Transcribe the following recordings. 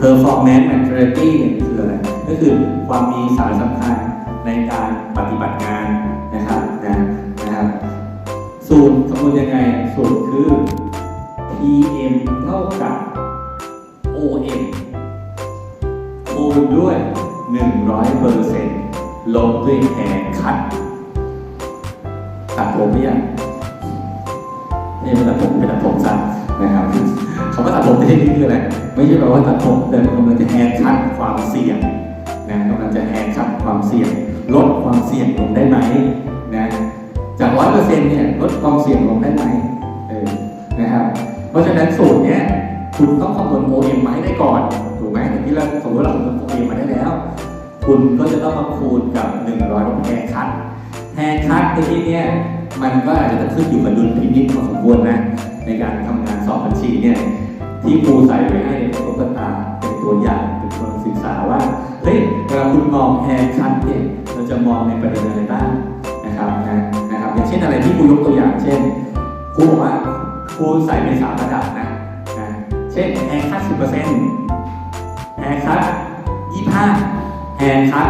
performance maturity เนี่ยคืออะไร ก็คือความมีสารสำคัญในการปฏิบัติงานนะครับนะนะครับสูตรสมมติยังไง สูตรคือ PM เท่ากับ OM คูณด้วย 100เปอร์เซ็นต์ลบด้วยแฮร์คัตตัดผมหรือยังนี่เป็นตัดผมเป็นตัดผมสั้น นะครับคำว่าตัดผมที่นี่คืออะไรไม่ใช่แปลว่าตัดผมแต่กำลังจะแฮร์คัตความเสี่ยงนะกำลังจะแฮร์คัตความเสี่ยง ลดความเสี่ยงลงได้ไหมนะจากร้อยเปอร์เซ็นต์เนี่ยลดความเสี่ยงลงได้ไหมเออนะครับเพราะฉะนั้นสูตรเนี้ยคุณต้องคำนวณ OM มาให้ได้ก่อนถูกไหมอย่างที่เราสมมติเราคำนวณ OM มาได้แล้ว คุณก็จะต้องมาคูณกับ 100ลบแฮร์คัทแฮร์คัทในที่เนี้ยมันก็อาจจะขึ้นอยู่กับดุลพินิจพอสมควรนะในการทำงาน สอบบัญชีเนี่ยที่ครูใส่ไว้ให้ในตุ๊กตาเป็นตัวอย่างเป็นคนศึกษาว่าเฮ้ยเวลาคุณมองแฮร์คัทเนี่ยเราจะมองในประเด็นอะไรบ้างนะครับนะนะครับ อย่างเช่นอะไรที่ครูยกตัวอย่าง เช่นครูบอกว่าครูใส่ในสามระดับนะนะเช่นแฮร์คัทสิบเปอร์เซ็นต์แฮร์คัทยี่ห้าแฮร์คัท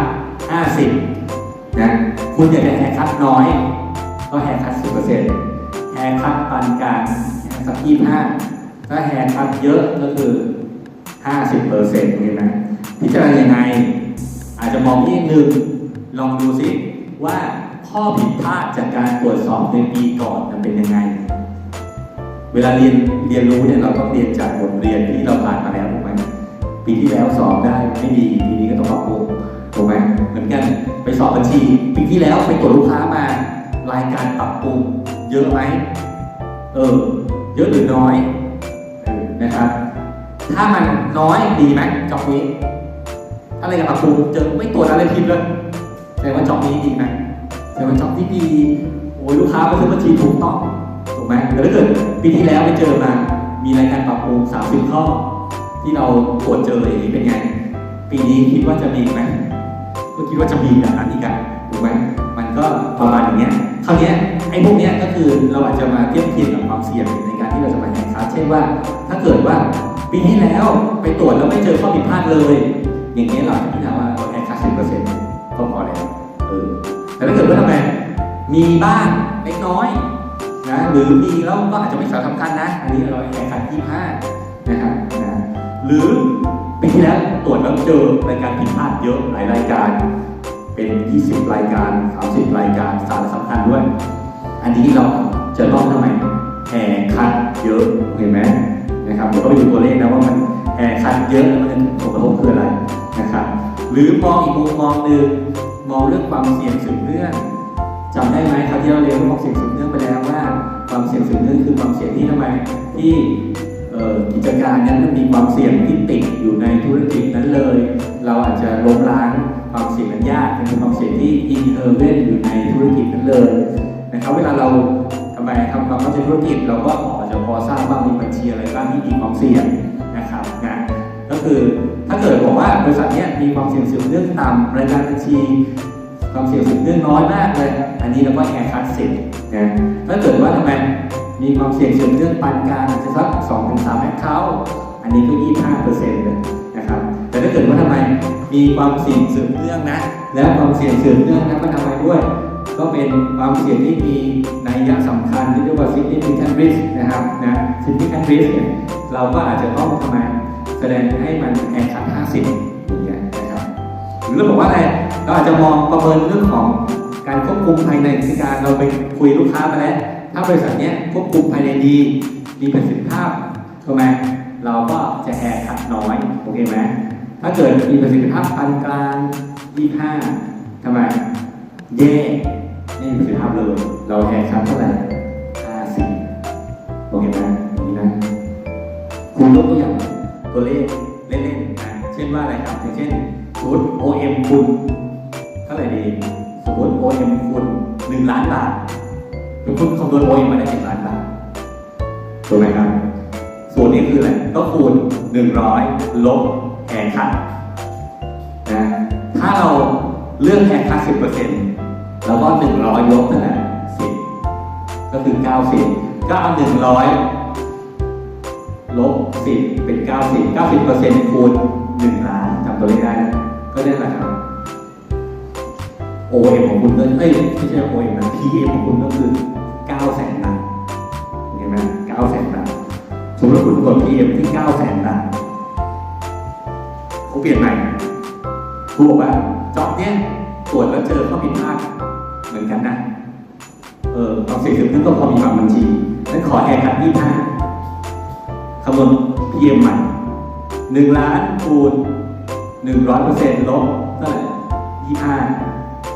50นะคุณอยากจะแฮร์คัทน้อย ก็แฮร์คัท10%แฮร์คัทปานกลาง แฮร์คัท25ถ้าแฮร์คัทเยอะก็คือ50%เห็นไหมพิจารณายังไง อาจจะมองที่หนึ่งลองดูสิว่าข้อผิดพลาดจากการตรวจสอบในปีก่อนมันเป็นยังไง เวลาเรียนเรียนรู้เนี่ยเราต้องเรียนจากบทเรียนที่เราผ่านมาแล้วถูกไหมปีที่แล้วสอบได้ไม่ดีปีนี้ก็ต้องปรับปรุงถูกไหมเหมือนกันไปสอบบัญชี ปีที่แล้วไปตรวจลูกค้ามารายการปรับปรุงเยอะไหมเออ เยอะหรือน้อยนะครับ ถ้ามันน้อยดีไหมจอบนี้ ถ้าอะไรกับปรับปรุงเจอไม่ตรวจอะไรผิดเลยแสดงว่าจอบนี้ดีไหมแสดงว่าจอบที่ดีโอ้ยลูกค้าไปซื้อบัญชีถูกต้องถูกไหมแต่ถ้าเกิดปีที่แล้วไปเจอมา มีรายการปรับปรุง30 ข้อ ที่เราตรวจเจออย่างนี้เป็นไง ปีนี้คิดว่าจะมีไหมก็คิดว่าจะมีแบบนั้นอีกอะถูกไหมมันก็ประมาณอย่างเงี้ยคราวเนี้ยไอ้พวกเนี้ยก็คือเราอาจจะมาเทียบเทียงกับความเสี่ยง การที่เราจะมาแข่งขันเช่นว่า ถ้าเกิดว่าปีที่แล้วไปตรวจแล้วไม่เจอข้อผิดพลาดเลย อย่างเงี้ยเราจะพิจารณาว่าเราแข่งขันสิบเปอร์เซ็นต์ก็พอแล้วเออแต่ถ้าเกิดว่าทำไมมีบ้างเล็กน้อยนะหรือมีแล้วก็อาจจะไม่สำคัญนะ อันนี้เราแข่งขันที่ห้านะครับนะหรือปีที่แล้วตรวจแล้วเจอรายการผิดพลาดเยอะหลายรายการ เป็น 20 รายการ 30 รายการสารสำคัญด้วย อันนี้เราจะต้องทำไม เยอะเห็นไหมนะครับเดี๋ยวก็ไปดูตัวเลขนะว่ามันแห่คัดเยอะมันผลกระทบคืออะไรนะครับ หรือมองอีกมุมมองหนึ่งมองเรื่องความเสี่ยงสืบเนื่องจำได้ไหมคราวที่เราเรียนเรื่องความเสี่ยงสืบเนื่องไปแล้วว่า ความเสี่ยงสืบเนื่องคือความเสี่ยงที่ทำไมที่กิจการนั้นมันมีความเสี่ยงที่ติดอยู่ในธุรกิจนั้นเลย เราอาจจะล้มล้างความเสี่ยงนั้นยากเป็นความเสี่ยงที่อินเทอร์เวนอยู่ในธุรกิจนั้นเลยนะครับเวลาเราทำไมทำความเข้าใจธุรกิจเราก็ พอทราบว่ามีบัญชีอะไรบ้างที่มีความเสี่ยงนะครับนะก็คือถ้าเกิดบอกว่าบริษัทนี้มีความเสี่ยงสืบเนื่องต่ำรายการบัญชี ความเสี่ยงสืบเนื่องน้อยมากเลยอันนี้เราก็แอร์คัสิทธิ์นะถ้าเกิดว่าทำไมมีความเสี่ยงสืบเนื่องปานกลางอาจจะสัก2-3ถึง3แอคเคาท์อันนี้ก็25เปอร์เซ็นต์เลยนะครับแต่ถ้าเกิดว่าทำไมมีความเสี่ยงสืบเนื่องนะ แล้วความเสี่ยงสืบเนื่องนั้นมันทำไมด้วย ก็เป็นความเสี่ยงที่มีนัยยะสำคัญที่เรียกว่า significant risk นะครับนะ significant risk เนี่ยเราก็อาจจะต้องทำไมแสดงให้มันแข่งขัน50อย่างเงี้ยนะครับหรือบอกว่าอะไรเราอาจจะมองประเมินเรื่องของการควบคุมภายในกิจการเราไปคุยลูกค้ามาแล้ว ถ้าบริษัทเนี้ยควบคุมภายในดี มีประสิทธิภาพถูกไหมเราก็จะแอร์คัดน้อยโอเคไหมถ้าเกิดมีประสิทธิภาพปานกลาง25ทำไมแย่ ไม่มีประสิทธิภาพเลย เราแอร์คัดเท่าไหร่50โอเคไหมอย่างนี้นะคุณยกตัวอย่างตัวเลขเล่นๆนะเช่นว่าอะไรครับอย่างเช่นสมมติ OM คุณเท่าไหร่ดีสมมติ OM คุณ1ล้านบาทคือคุณคำนวณ OM มาได้1ล้านบาทถูกไหมครับ ส่วนนี้คืออะไรก็คูณ100ลบแฮร์คัทนะถ้าเราเลือกแฮร์คัท10% แล้วก็100ลบเท่าไหร่10ก็คือ90ก็เอา100ลบสิบเป็นเก้าสิบเก้าสิบเปอร์เซ็นต์คูณหนึ่งล้านจำตัวเลขได้นะก็ได้แหละครับ OM ของคุณก็เอ้ยไม่ใช่ OM นะ PM ของคุณก็คือ9แสนตันเห็นไหม9แสนตันสมมติว่าคุณกด PM ที่9แสนตันเขาเปลี่ยนใหม่ครูบอกว่าจ็อบเนี้ยตรวจแล้วเจอข้อผิดพลาด มือนกันนะ เออเอาสี่สิบนึงก็พอมีบางบัญชีนั้นขอแอร์คัดยี่ห้าคำนวณ PM ใหม่หนึ่งล้านคูณหนึ่งร้อยเปอร์เซ็นต์ลบเท่าไหร่ยี่ห้า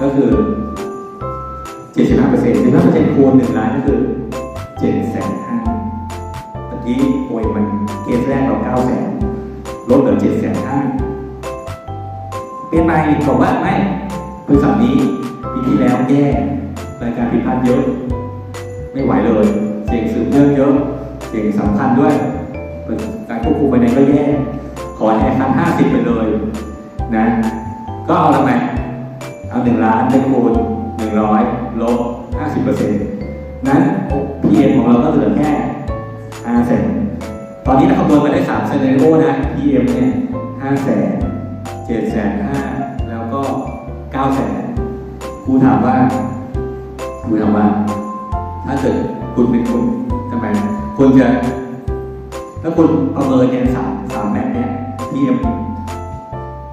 ก็คือ75เปอร์เซ็นต์15เปอร์เซ็นต์คูณ1ล้านก็คือ7แสนห้าเมื่อกี้โอยมันเคสแรกเรา9แสนลดเหลือ7แสนห้าเป็นไปบอกว่าไม่บริษัทนี้ปี ที่แล้วแย่รายการผิดพลาดเยอะ ไม่ไหวเลย เสียงสืบเนื่องเยอะเสียงสำคัญด้วย การควบคุมภายในก็แย่ ขอแอร์คัน50ไปเลยนะ ก็เอาทำไมเอาหนึ่งล้านไปคูณหนึ่งร้อยลบห้าสิบเปอร์เซ็นต์นั้น PM ของเราก็เหลือแค่ห้าแสนตอนนี้เราคำนวณมาได้สามเซีนาริโอนะ PM เนี่ยห้าแสนเจ็ดแสนห้า ถามว่าครูถามว่า ถ้าเกิดคุณเป็นคุณทำไมคุณจะถ้าคุณประเมินเนี่ยสามสามแบบเนี่ย PM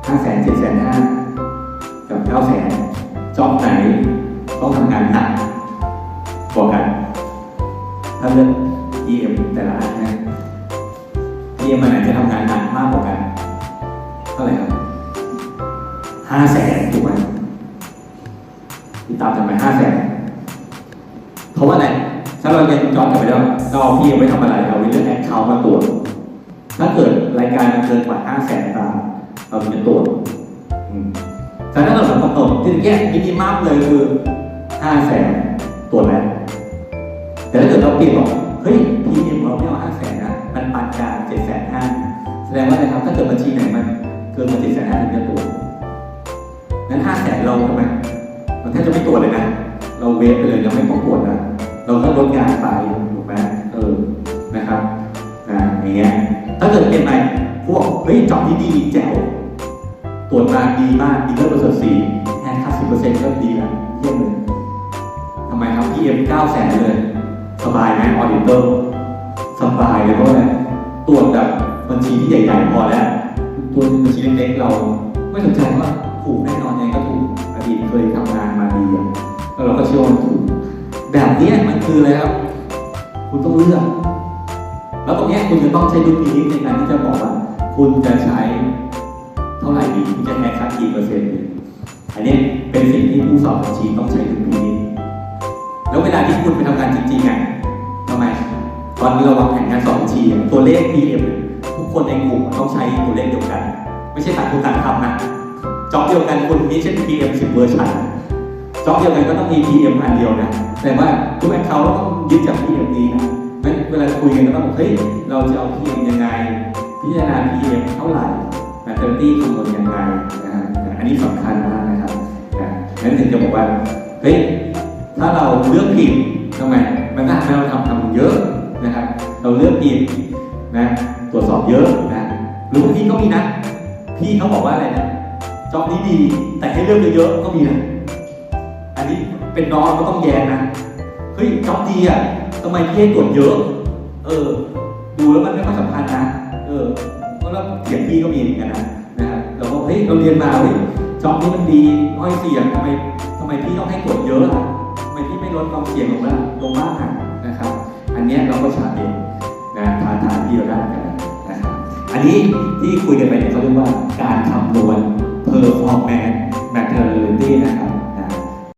ห้าแสนเจ็ดแสนห้ากับเก้าแสนจอบไหนต้องทำงานหนักกว่ากัน ถ้าเลือก EM แต่ละอันนะ EM อันไหนจะทำงานหนักมากกว่ากันเท่าไหร่ครับห้าแสนถูกไหม ตามทำไมห้าแสนเพราะว่าอะไรถ้าเราเรียนจอบกลับไปแล้วเราเอา EM ไว้ทำอะไรเอาไว้เลือกแอคเคาท์มาตรวจถ้าเกิดรายการมันเกินกว่าห้าแสนตามเราถึงจะตรวจแต่ถ้าเรากำหนดที่แยกมินิมัมเลยคือห้าแสนตัวจแรกแต่ถ้าเกิดเราเปลี่ยนบอกเฮ้ยพีเอ็มเราไม่เอาห้าแสนนะมันปานกลางเจ็ดแสนห้าแสดงว่าอะไรครับถ้าเกิดบัญชีไหนมันเกินมาเจ็ดแสนห้าถึงจะตรวจนั้นห้าแสนเราทำไม มันแทบจะไม่ตรวจเลยนะ เราเวฟไปเลยเราไม่ต้องตรวจนะ เราก็ลดงานไปถูกไหมเออนะครับอ่าอย่างเงี้ยถ้าเกิดเป็นไปพวกเฮ้ยจอบนี้ดีแจ๋วตรวจมาดีมากดีเลิศประเสริฐสีแค่ห้าสิบเปอร์เซ็นต์ก็ดีแล้วเยี่ยมเลยทำไมครับ PM เก้าแสนเลย สบายไหมออดิเตอร์สบายเลยเพราะอะไรตรวจแบบบัญชีที่ใหญ่ๆพอแล้ว ตัวบัญชีเล็กๆเรา ไม่สนใจว่าถูกแน่นอนยังไงก็ถูก เคยทำงานมาดีอะแล้วเราก็เชื่อว่ามันถูกแบบนี้มันคืออะไรครับ คุณต้องเลือก แล้วตรงนี้คุณจะต้องใช้ดุลพินิจในการที่จะบอกว่า คุณจะใช้เท่าไหร่ดีคุณจะแฮกคัดกี่เปอร์เซ็นต์ดีอันนี้เป็นสิ่งที่ผู้สอบบัญชีต้องใช้ดุลพินิจแล้วเวลาที่คุณไปทำงานจริงๆอะทำไมตอนนี้เราวางแผนงานสอบบัญชีตัวเลข PM ทุกคนในกลุ่มต้องใช้ตัวเลขเดียวกัน ไม่ใช่ต่างคนต่างทำนะ จ็อบเดียวกันคุณมีเช่น PM 10เวอร์ชันจ็อบเดียวกันก็ต้องมี PM อันเดียวนะ แต่ว่าทุกแอคเคาท์ต้องยึดจาก PM นี้นะงั้นเวลาคุยกันก็ต้องเฮ้ยเราจะเอา PM ยังไง พิจารณา PM เท่าไหร่แมทเทอร์ตี้คำนวณยังไงนะฮะอันนี้สำคัญมากนะครับนะงั้นถึงจะบอกว่าเฮ้ยถ้าเราเลือกผิดทำไมมันก็ทำให้เราทำทำเยอะนะครับ เราเลือกผิดนะตรวจสอบเยอะนะหรือบางทีก็มีนะ พี่เขาบอกว่าอะไรนะ จอบนี้ดีแต่ให้เลือกเยอะๆก็มีนะอันนี้เป็นน้องก็ต้องแย้งนะเฮ้ยจอบดีอะทำไมพี่ให้ตรวจเยอะ เออ ดูแล้วมันไม่ค่อยสำคัญนะเออเพราะเราเถียงพี่ก็มีเหมือนกันนะนะครับเราก็เฮ้ยเราเรียนมาเฮ้ยจ็อบนี้มันดีน้อยเสียงทำไมทำไมพี่ต้องให้กดเยอะล่ะทำไมพี่ไม่ลดความเสี่ยงลงมาลงบ้างอะนะครับ อันนี้เราก็ชาร์จเองนะทานทานที่เราได้กันนะครับอันนี้ที่คุยกันไปเนี่ยเขาเรียกว่าการคำ number of all men maternity นะครับ